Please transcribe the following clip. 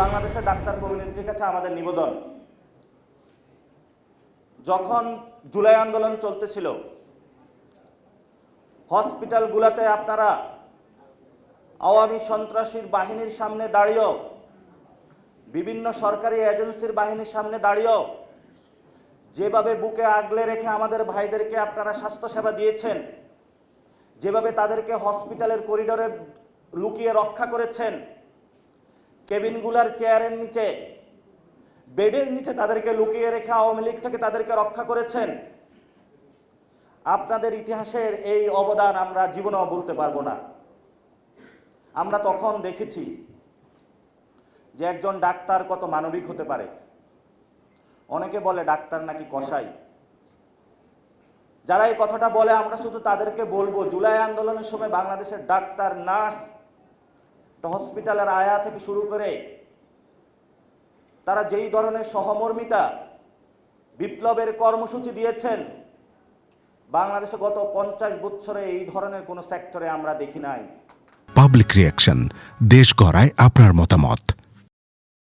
বাংলাদেশের ডাক্তার কমিউনিটির কাছে আমাদের নিবেদন। যখন জুলাই আন্দোলন চলতেছিল, হসপিটালগুলোতে আপনারা আওয়ামী সন্ত্রাসীর বাহিনীর সামনে দাঁড়িয়েও, বিভিন্ন সরকারি এজেন্সির বাহিনীর সামনে দাঁড়িয়েও, যেভাবে বুকে আগলে রেখে আমাদের ভাইদেরকে আপনারা স্বাস্থ্যসেবা দিয়েছেন, যেভাবে তাদেরকে হসপিটালের করিডোরে লুকিয়ে রক্ষা করেছেন কেবিনগুলার চেয়ারের নিচে, বেডের নিচে তাদেরকে লুকিয়ে রেখে আওয়ামী লীগ থেকে তাদেরকে রক্ষা করেছেন। আপনাদের ইতিহাসের এই অবদান আমরা জীবনেও বলতে পারব না। আমরা তখন দেখেছি যে একজন ডাক্তার কত মানবিক হতে পারে। অনেকে বলে ডাক্তার নাকি কসাই। যারা এই কথাটা বলে, আমরা শুধু তাদেরকে বলব, জুলাই আন্দোলনের সময় বাংলাদেশের ডাক্তার, নার্স হসপিটালের আয়া থেকে শুরু করে তারা যেই ধরনের সহমর্মিতা বিপ্লবের কর্মসূচি দিয়েছেন, বাংলাদেশে গত পঞ্চাশ বছরে এই ধরনের কোনো সেক্টরে আমরা দেখি নাই। পাবলিক রিয়াকশন দেশ গড়ায় আপনার মতামত।